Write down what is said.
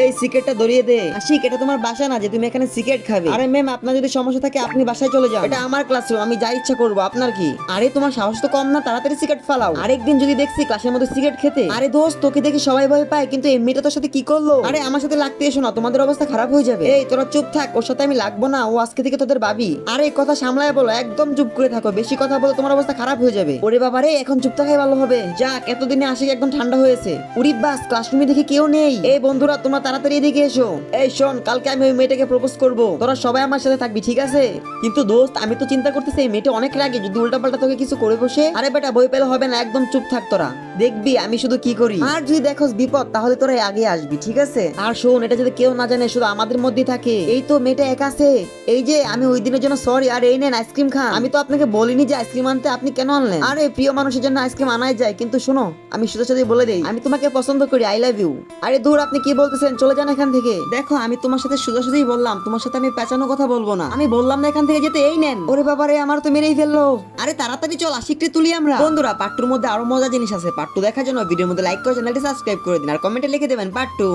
এই ধরিয়ে দে। তোমার বাসা না যে তুমি এখানে খাবে। আরে ম্যাম, আপনার যদি সমস্যা থাকে, আপনি বাসায় চলে এটা আমার ক্লাসরুম আমি যা ইচ্ছা করব, আপনার কি? আরে তোমার সাহস তো কম না, তাড়াতাড়ি ফালাও। আরেকদিন যদি দেখছি ক্লাসের মধ্যে খেতে, আরে দোস্ত, তোকে দেখে সবাই ভয় পায়, কিন্তু তোর সাথে কি করল? আরে আমার সাথে লাগতে এসো না, তোমাদের অবস্থা খারাপ হয়ে যাবে। এই, তোরা চুপ থাক, ওর সাথে আমি লাগবো না, ও আজকে থেকে তোদের ভাবি। আরে কথা সামলায় বলো, একদম চুপ করে থাকো, বেশি কথা বলে তোমার অবস্থা খারাপ হয়ে যাবে। ওরে বাবা রে, এখন চুপ থাকাই ভালো হবে। যাক, এতদিনে আসে একদম ঠান্ডা হয়েছে। উরি বাস ক্লাসরুমে দেখে কেউ নেই। এই বন্ধুরা, তোমরা তাড়াতাড়ি এদিকে এসো। এই শোন, কালকে আমি ওই মেয়েটাকে প্রপোজ করব। তোরা সবাই আমার সাথে থাকবি, ঠিক আছে? কিন্তু দোস্ত, আমি তো চিন্তা করতেছি এই মেয়েটা অনেক রাগে, যদি উল্টাপাল্টা তোকে কিছু করে বসে, আরে বেটা, বই পেলে হবে না, একদম চুপ থাক তোরা। দেখবি আমি শুধু কি করি? আর যদি দেখোস বিপদ তাহলে তোরা আগে আসবি ঠিক আছে? আর শোন এটা যদি কেউ না জানে শুধু আমাদের মধ্যেই থাকে। এই তো মেয়েটা একা আছে। এই যে আমি ওই দিনের জন্য সরি আর এই নেন আইসক্রিম খান। আমি তো আপনাকে বলিনি যে আইসক্রিম আনতে আপনি কেন আনলেন? আরে প্রিয় মানুষের জন্য আইসক্রিম আনাই যায় কিন্তু শোনো আমি শুধু সাথে বলে দেই। আমি তোমাকে পছন্দ করি আই লাভ ইউ আরে দূর আপনি কি বলতেছেন? চলে যান এখান থেকে। দেখো আমি তোমার সাথে সোজাসুজি বললাম তোমার সাথে আমি পেঁচানো কথা বলব না। আমি বললাম না এখান থেকে যেতে এই নেন। ওরে বাবা রে আমার তো মেরেই ফেলল। আরে তাড়াতাড়ি চল আশিকটি তুলি আমরা। বন্ধুরা পার্টুর মধ্যে আরও মজা জিনিস আছে পার্টু দেখার জন্য ভিডিওর মধ্যে লাইক করে চ্যানেলটি সাবস্ক্রাইব করে দিন আর কমেন্টে লিখে দেবেন পার্ট টু